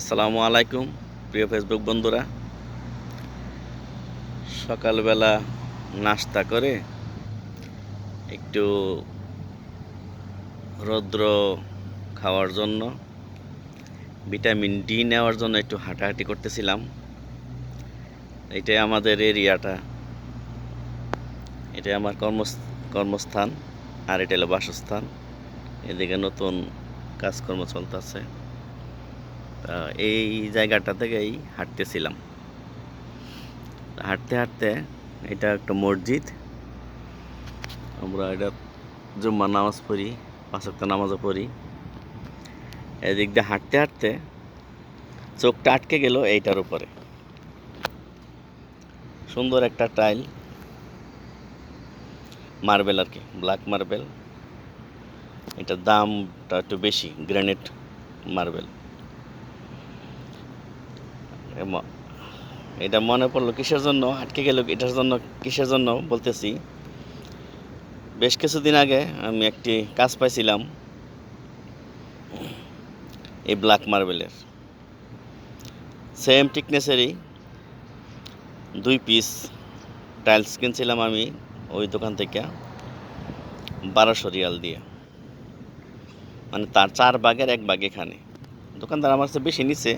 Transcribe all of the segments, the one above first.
আসসালামু আলাইকুম, প্রিয় ফেসবুক বন্ধুরা। সকালবেলা নাস্তা করে একটু রৌদ্র খাওয়ার জন্য, ভিটামিন ডি নেওয়ার জন্য একটু হাঁটাহাঁটি করতেছিলাম। এটাই আমাদের এরিয়াটা। এটাই আমার কর্ম কর্মস্থান, আর এটা হলো বাসস্থান। এদিকে নতুন কাজকর্ম চলতেছে। এই জায়গাটা থেকেই হাঁটতেছিলাম। হাঁটতে হাঁটতে এটা একটা মসজিদ। আমরা এটা জুম্মা নামাজ পড়ি পাঁচক্ত নামাজও পড়ি। এদিক দিয়ে হাঁটতে হাঁটতে চোখটা আটকে গেল এইটার উপরে। সুন্দর একটা টাইল। মার্বেল আর কি, ব্ল্যাক মার্বেল। এটার দামটা একটু বেশি গ্রানাইট মার্বেল। এটা মনে পড়ল কিসের জন্য? আটকে গেল, এটার জন্য কিসের জন্য বলতেছি। বেশ কিছুদিন আগে আমি একটি কাজ পাইছিলাম, এই ব্ল্যাক মার্বেলের। সেম টিকনেসেরই দুই পিস টাইলস কিনছিলাম আমি ওই দোকান থেকে, বারোশো রিয়াল দিয়ে। মানে তার চার ভাগের এক ভাগ এখানে। দোকানদার আমার কাছে বেশি নিছে।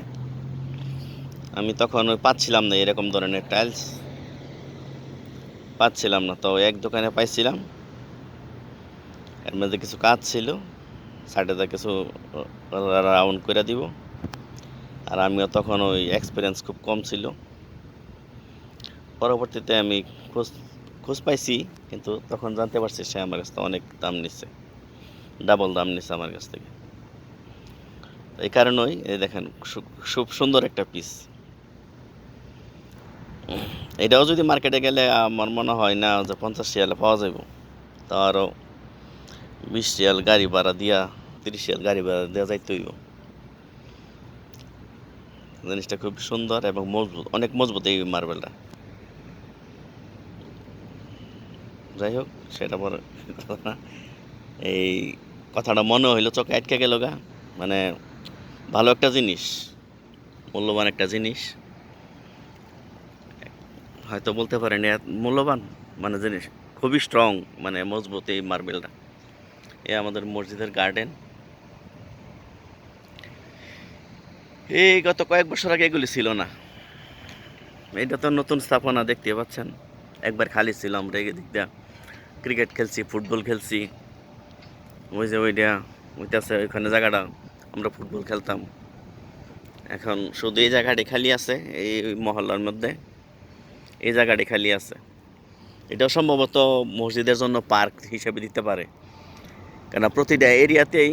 আমি তখন ওই পাচ্ছিলাম না এরকম ধরনের টাইলস পাচ্ছিলাম না, তো এক দোকানে পাইছিলাম। এর মধ্যে কিছু কাজ ছিল সাইডে কিছু রাউন্ড করে দিব। আর আমিও তখন ওই এক্সপিরিয়েন্স খুব কম ছিল। পরবর্তীতে আমি খোঁজ খোঁজ পাইছি, কিন্তু তখন জানতে পারছি সে আমার কাছ থেকে অনেক দাম নিচ্ছে ডাবল দাম নিচ্ছে আমার কাছ থেকে। এই কারণেই দেখেন খুব সুন্দর একটা পিস এটাও যদি মার্কেটে গেলে আমার মনে হয় না যে পঞ্চাশ রিয়ালে পাওয়া যাব তা আরও বিশ রিয়াল গাড়ি ভাড়া দিয়া, তিরিশ রিয়াল গাড়ি ভাড়া দেওয়া যাইতে হইব। জিনিসটা খুব সুন্দর এবং মজবুত, অনেক মজবুত এই মার্বেলটা। যাই হোক, সেটা পরে এই কথাটা মনে হইল, চোখে আটকে গেল গা। মানে ভালো একটা জিনিস, মূল্যবান একটা জিনিস। হয়তো বলতে পারেন মূল্যবান মানে জিনিস খুবই স্ট্রং মানে মজবুত এই মার্বেলটা। এ আমাদের মসজিদের গার্ডেন এই গত কয়েক বছর আগে এগুলি ছিল না। এটা তো নতুন স্থাপনা, দেখতে পাচ্ছেন? একবার খালি ছিল, আমরা এদিক দিয়া ক্রিকেট খেলছি ফুটবল খেলছি। ওই যে ওইটা ওইটাছে ওইখানে জায়গাটা আমরা ফুটবল খেলতাম। এখন শুধু এই জায়গাটি খালি আছে, এই মহল্লার মধ্যে। এই জায়গাটি খালি আছে। এটা সম্ভবত মসজিদের জন্য পার্ক হিসেবে দিতে পারে। কেন প্রতিটা এরিয়াতেই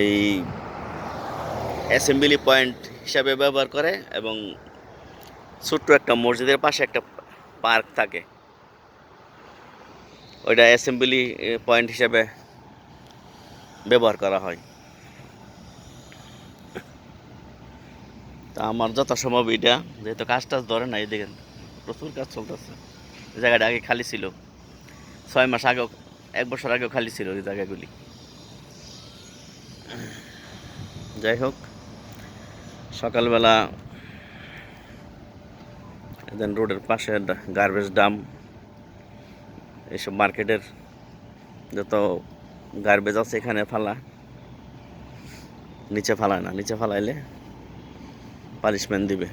এই অ্যাসেম্বলি পয়েন্ট হিসাবে ব্যবহার করে এবং ছোট্ট একটা মসজিদের পাশে একটা পার্ক থাকে। ওইটা অ্যাসেম্বলি পয়েন্ট হিসাবে ব্যবহার করা হয়। তা আমার যথাসম্ভব এটা, যেহেতু কাজ টাজ ধরে না এই দেখেন, প্রচুর কাজ চলতেছে। জায়গাটা আগে খালি ছিল। ছয় মাস আগেও, এক বছর আগেও খালি ছিল এই জায়গাগুলি। যাই হোক, সকালবেলা দেন রোডের পাশে গার্বেজ ডাম এইসব মার্কেটের যত গার্বেজ আছে এখানে ফালা। নিচে ফালায় না, নিচে ফালাইলে পানিশমেন্ট দিবে।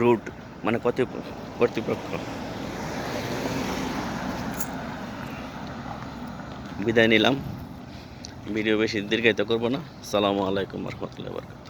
রুট মানে কত কর্তৃপক্ষ। বিদায় নিলাম। ভিডিও বেশি দীর্ঘায়িত করব না। সালামু আলাইকুম রহমতুল্লাহ বরকাত